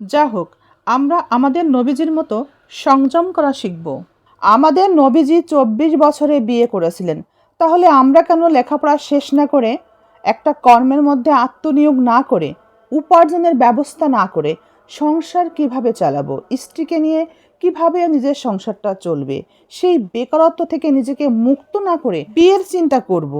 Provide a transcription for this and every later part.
যা হোক আমরা আমাদের নবীজির মতো সংযম করা শিখব। আমাদের নবীজি চব্বিশ বছরে বিয়ে করেছিলেন। তাহলে আমরা কেন লেখাপড়া শেষ না করে একটা কর্মের মধ্যে আত্মনিয়োগ না করে, উপার্জনের ব্যবস্থা না করে সংসার কীভাবে চালাবো, স্ত্রীকে নিয়ে কীভাবে নিজের সংসারটা চলবে, সেই বেকারত্ব থেকে নিজেকে মুক্ত না করে বিয়ের চিন্তা করব।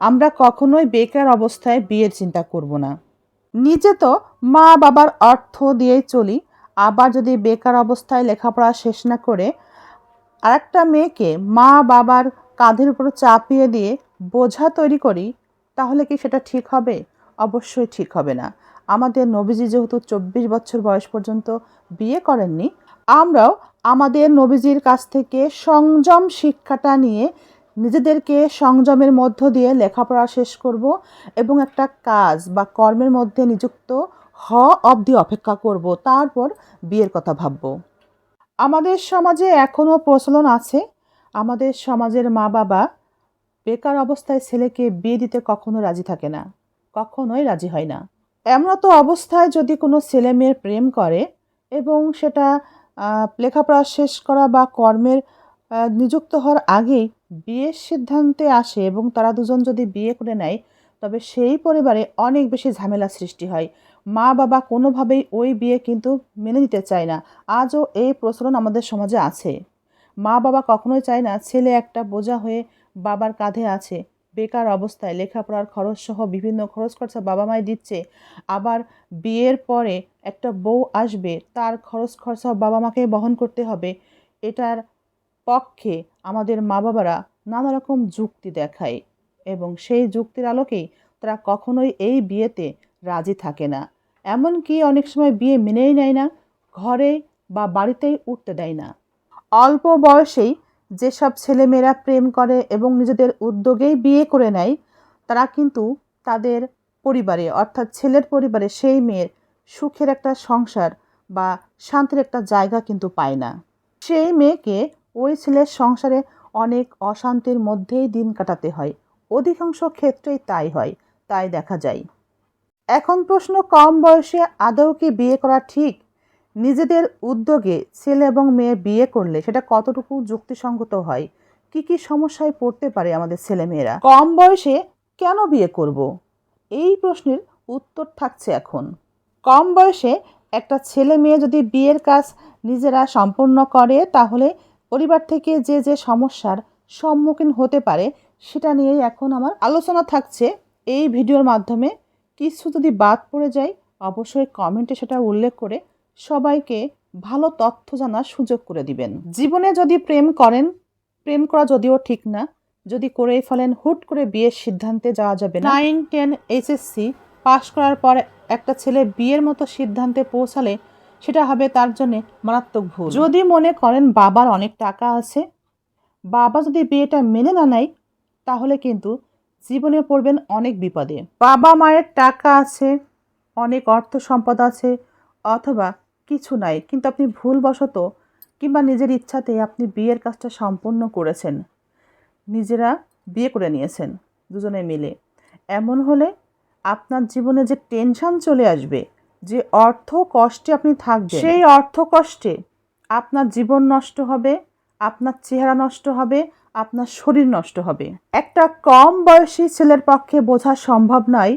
আমরা কখনোই বেকার অবস্থায় বিয়ের চিন্তা করব না। নিজে তো মা বাবার অর্থ দিয়েই চলি, আবার যদি বেকার অবস্থায় লেখাপড়া শেষ না করে আরেকটা মেয়েকে মা বাবার কাঁধের উপর চাপিয়ে দিয়ে বোঝা তৈরি করি, তাহলে কি সেটা ঠিক হবে? অবশ্যই ঠিক হবে না। আমাদের নবীজি যেহেতু চব্বিশ বছর বয়স পর্যন্ত বিয়ে করেননি, আমরাও আমাদের নবীজির কাছ থেকে সংযম শিক্ষাটা নিয়ে নিজেদেরকে সংযমের মধ্য দিয়ে লেখাপড়া শেষ করব এবং একটা কাজ বা কর্মের মধ্যে নিযুক্ত হ অবধি অপেক্ষা করব, তারপর বিয়ের কথা ভাবব। আমাদের সমাজে এখনও প্রচলন আছে, আমাদের সমাজের মা বাবা বেকার অবস্থায় ছেলেকে বিয়ে দিতে কখনো রাজি থাকে না, কখনোই রাজি হয় না। এমন তো অবস্থায় যদি কোনো ছেলে মেয়ের প্রেম করে এবং সেটা লেখাপড়া শেষ করা বা কর্মের নিযুক্ত হওয়ার আগেই বিয়ের সিদ্ধান্তে আসে এবং তারা দুজন যদি বিয়ে করে নেয়, তবে সেই পরিবারে অনেক বেশি ঝামেলা সৃষ্টি হয়। মা বাবা কোনোভাবেই ওই বিয়ে কিন্তু মেনে নিতে চায় না। আজও এই প্রচলন আমাদের সমাজে আছে। মা বাবা কখনোই চায় না ছেলে একটা বোঝা হয়ে বাবার কাঁধে আছে। বেকার অবস্থায় লেখাপড়ার খরচ সহ বিভিন্ন খরচ খরচা বাবা মাই দিচ্ছে। আবার বিয়ের পরে একটা বউ আসবে, তার খরচ খরচা বাবা মাকে বহন করতে হবে। এটার পক্ষে আমাদের মা বাবারা নানা রকম যুক্তি দেখায় এবং সেই যুক্তির আলোকেই তারা কখনোই এই বিয়েতে রাজি থাকে না। এমনকি অনেক সময় বিয়ে মেনেই নেয় না, ঘরে বা বাড়িতেই উঠতে দেয় না। অল্প বয়সেই যেসব ছেলেমেয়েরা প্রেম করে এবং নিজেদের উদ্যোগেই বিয়ে করে নেয়, তারা কিন্তু তাদের পরিবারে, অর্থাৎ ছেলের পরিবারে সেই মেয়ের সুখের একটা সংসার বা শান্তির একটা জায়গা কিন্তু পায় না। সেই মেয়েকে ওই ছেলের সংসারে অনেক অশান্তির মধ্যেই দিন কাটাতে হয়। অধিকাংশ ক্ষেত্রেই তাই হয়, তাই দেখা যায়। এখন প্রশ্ন, কম বয়সে আদৌ কি বিয়ে করা ঠিক? নিজেদের উদ্যোগে ছেলে এবং মেয়ে বিয়ে করলে সেটা কতটুকু যুক্তিসঙ্গত হয়? কি কি সমস্যায় পড়তে পারে আমাদের ছেলেমেয়েরা? কম বয়সে কেন বিয়ে করব? এই প্রশ্নের উত্তর থাকছে এখন। কম বয়সে একটা ছেলে মেয়ে যদি বিয়ের কাজ নিজেরা সম্পূর্ণ করে, তাহলে পরিবার থেকে যে যে সমস্যার সম্মুখীন হতে পারে, সেটা নিয়েই এখন আমার আলোচনা থাকছে। এই ভিডিওর মাধ্যমে কিছু যদি বাদ পড়ে যায়, অবশ্যই কমেন্টে সেটা উল্লেখ করে সবাইকে ভালো তথ্য জানার সুযোগ করে দিবেন। জীবনে যদি প্রেম করেন, প্রেম করা যদিও ঠিক না, যদি করেই ফেলেন, হুট করে বিয়ের সিদ্ধান্তে যাওয়া যাবে নাইন, টেন এইচএসসি পাশ করার পর একটা ছেলে বিয়ের মতো সিদ্ধান্তে পৌঁছালে সেটা হবে তার জন্য মারাত্মক ভুল। যদি মনে করেন বাবার অনেক টাকা আছে, বাবা যদি বিয়েটা মেনে না নেয়, তাহলে কিন্তু জীবনে পড়বেন অনেক বিপদে। বাবা মায়ের টাকা আছে, অনেক অর্থ সম্পদ আছে, অথবা কিছু নাই, কিন্তু আপনি ভুলবশত কিংবা নিজের ইচ্ছাতে আপনি বিয়ের কাজটা সম্পন্ন করেছেন। নিজেরা বিয়ে করে নিয়েছেন, দুজনে মিলে। এমন হলে আপনার জীবনে যে টেনশন চলে আসবে যে অর্থ কষ্টে আপনি থাকবেন, সেই অর্থ কষ্টে আপনার জীবন নষ্ট হবে, আপনার চেহারা নষ্ট হবে, আপনার শরীর নষ্ট হবে। একটা কম বয়সী ছেলের পক্ষে বোঝা সম্ভব নয়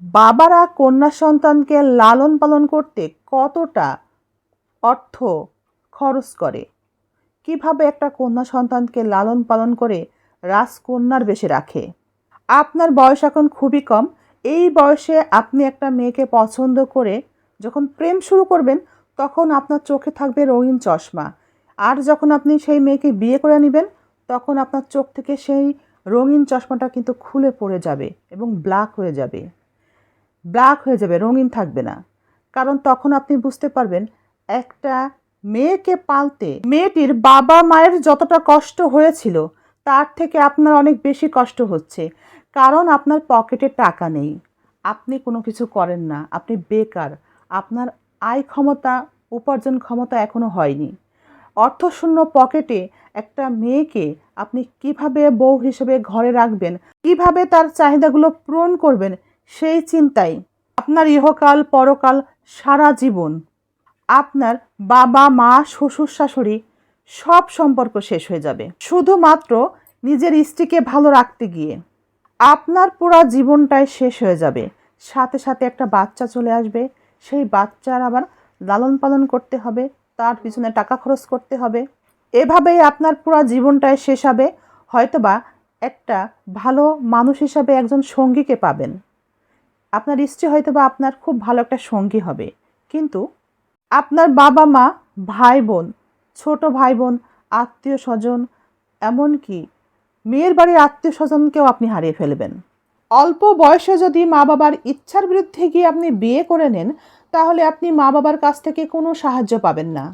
বাবারা কন্যা সন্তানকে লালন পালন করতে কতটা অর্থ খরচ করে। কীভাবে একটা কন্যা সন্তানকে লালন পালন করে রাজকন্যার বেশে রাখে? আপনার বয়স এখন খুবই কম এই বয়সে আপনি একটা মেয়েকে পছন্দ করে যখন প্রেম শুরু করবেন, তখন আপনার চোখে থাকবে রঙিন চশমা। আর যখন আপনি সেই মেয়েকে বিয়ে করে নেবেন তখন আপনার চোখ থেকে সেই রঙিন চশমাটা কিন্তু খুলে পড়ে যাবে এবং ব্ল্যাক হয়ে যাবে। ব্ল্যাক হয়ে যাবে, রঙিন থাকবে না। কারণ তখন আপনি বুঝতে পারবেন, একটা মেয়েকে পালতে, মেয়েটির বাবা মায়ের যতটা কষ্ট হয়েছিল তার থেকে আপনার অনেক বেশি কষ্ট হচ্ছে। কারণ আপনার পকেটে টাকা নেই। আপনি কোনো কিছু করেন না। আপনি বেকার। আপনার আয় ক্ষমতা, উপার্জন ক্ষমতা এখনও হয়নি। অর্থশূন্য পকেটে একটা মেয়েকে আপনি কীভাবে বউ হিসেবে ঘরে রাখবেন, কীভাবে তার চাহিদাগুলো পূরণ করবেন, সেই চিন্তায় আপনার ইহকাল, পরকাল, সারা জীবন। আপনার বাবা, মা, শ্বশুর, শাশুড়ি সব সম্পর্ক শেষ হয়ে যাবে। শুধুমাত্র নিজের স্ত্রীকে ভালো রাখতে গিয়ে আপনার পুরো জীবনটাই শেষ হয়ে যাবে। সাথে সাথে একটা বাচ্চা চলে আসবে। সেই বাচ্চার আবার লালন পালন করতে হবে। তার পিছনে টাকা খরচ করতে হবে। এভাবেই আপনার পুরো জীবনটাই শেষ হবে। হয়তোবা একটা ভালো মানুষ হিসাবে একজন সঙ্গীকে পাবেন। আপনার স্ত্রী হয়তোবা আপনার খুব ভালো একটা সঙ্গী হবে। কিন্তু আপনার বাবা মা ভাই বোন ছোট ভাই বোন আত্মীয় স্বজন, এমনকি মেয়ের বাড়ির আত্মীয় স্বজনকেও আপনি হারিয়ে ফেলবেন। অল্প বয়সে যদি মা বাবার ইচ্ছার বিরুদ্ধে গিয়ে আপনি বিয়ে করে নেন, তাহলে আপনি মা বাবার কাছ থেকে কোনো সাহায্য পাবেন না।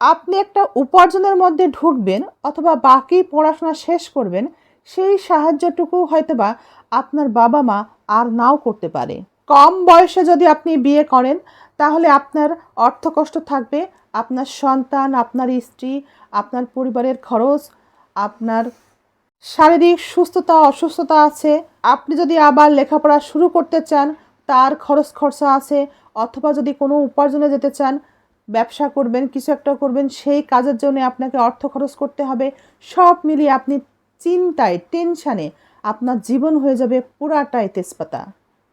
আপনি একটা উপার্জনের মধ্যে ঢুকবেন অথবা বাকি পড়াশোনা শেষ করবেন, সেই সাহায্যটুকু হয়তোবা আপনার বাবা মা আর নাও করতে পারে। কম বয়সে যদি আপনি বিয়ে করেন তাহলে আপনার অর্থ কষ্ট থাকবে, আপনার সন্তান, আপনার স্ত্রী, আপনার পরিবারের খরচ, আপনার শারীরিক সুস্থতা, অসুস্থতা আছে। আপনি যদি আবার লেখাপড়া শুরু করতে চান, তার খরচ খরচা আছে, অথবা যদি কোনো উপার্জনে যেতে চান, ব্যবসা করবেন, কিছু একটা করবেন, সেই কাজের জন্য আপনাকে অর্থ খরচ করতে হবে। সব মিলিয়ে আপনি চিন্তায়, টেনশানে আপনার জীবন হয়ে যাবে পুরাটাই তেজপাতা।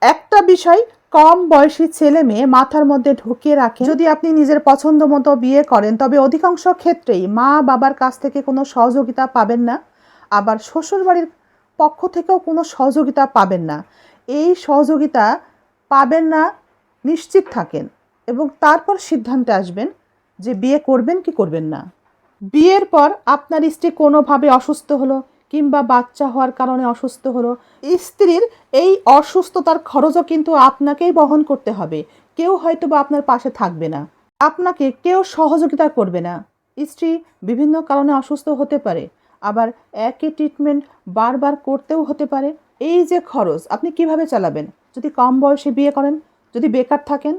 একটা বিষয় কম বয়সী ছেলে মেয়ে মাথার মধ্যে ঢুকিয়ে রাখে। যদি আপনি নিজের পছন্দ মতো বিয়ে করেন, তবে অধিকাংশ ক্ষেত্রেই মা বাবার কাছ থেকে কোনো সহযোগিতা পাবেন না। আবার শ্বশুরবাড়ির পক্ষ থেকেও কোনো সহযোগিতা পাবেন না। এই সহযোগিতা পাবেন না, নিশ্চিত থাকেন এবং তারপর সিদ্ধান্তে আসবেন যে বিয়ে করবেন কি করবেন না। বিয়ের পর আপনার স্ত্রী কোনোভাবে অসুস্থ হলো কিংবা বাচ্চা হওয়ার কারণে অসুস্থ হলো। স্ত্রীর এই অসুস্থতার খরচও কিন্তু আপনাকেই বহন করতে হবে। কেউ হয়তো বা আপনার পাশে থাকবে না। আপনাকে কেউ সহযোগিতা করবে না। স্ত্রী বিভিন্ন কারণে অসুস্থ হতে পারে। আবার একই ট্রিটমেন্ট বারবার করতেও হতে পারে। এই যে খরচ, আপনি কীভাবে চালাবেন? যদি কম বয়সে বিয়ে করেন, যদি বেকার থাকেন?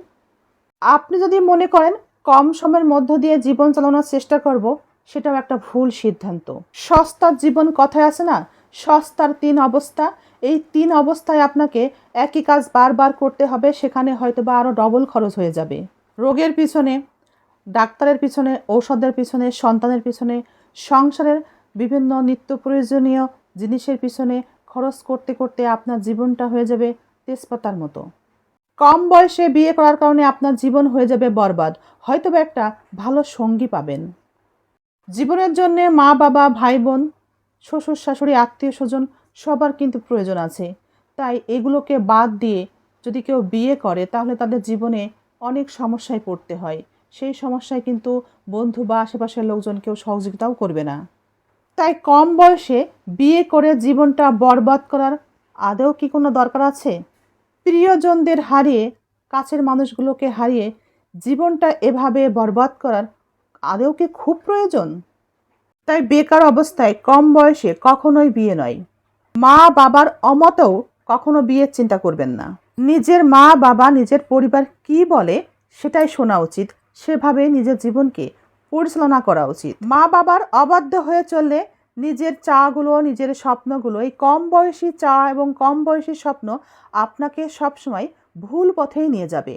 আপনি যদি মনে করেন, কম সময়ের মধ্য দিয়ে জীবন চালানোর চেষ্টা করব সেটাও একটা ভুল সিদ্ধান্ত। সস্তার জীবন কথায় আছে না? সস্তার তিন অবস্থা। এই তিন অবস্থায় আপনাকে একই কাজ বারবার করতে হবে, সেখানে হয়তো বা আরও ডবল খরচ হয়ে যাবে। রোগের পিছনে, ডাক্তারের পিছনে, ঔষধের পিছনে, সন্তানের পিছনে, সংসারের বিভিন্ন নিত্য প্রয়োজনীয় জিনিসের পিছনে খরচ করতে করতে আপনার জীবনটা হয়ে যাবে তেজপাতার মতো। কম বয়সে বিয়ে করার কারণে আপনার জীবন হয়ে যাবে বরবাদ। হয়তো একটা ভালো সঙ্গী পাবেন। জীবনের জন্যে মা, বাবা, ভাই, বোন, শ্বশুর, শাশুড়ি, আত্মীয় স্বজন, সবার কিন্তু প্রয়োজন আছে। তাই এগুলোকে বাদ দিয়ে যদি কেউ বিয়ে করে, তাহলে তাদের জীবনে অনেক সমস্যায় পড়তে হয়। সেই সমস্যায় কিন্তু বন্ধু বা আশেপাশের লোকজন কেউ সহযোগিতাও করবে না। তাই কম বয়সে বিয়ে করে জীবনটা বরবাদ করার আদৌ কি কোনো দরকার আছে? প্রিয়জনদের হারিয়ে কাছের মানুষগুলোকে হারিয়ে জীবনটা এভাবে বরবাদ করার আদৌ কি খুব প্রয়োজন? তাই বেকার অবস্থায় কম বয়সে কখনোই বিয়ে নয়। মা বাবার অমতেও কখনো বিয়ের চিন্তা করবেন না। নিজের মা বাবা নিজের পরিবার কি বলে সেটাই শোনা উচিত। সেভাবে নিজের জীবনকে পরিচালনা করা উচিত। মা বাবার অবাধ্য হয়ে চললে নিজের চাগুলো, নিজের স্বপ্নগুলো এই কম বয়সী চা এবং কম বয়সী স্বপ্ন আপনাকে সবসময় ভুল পথেই নিয়ে যাবে।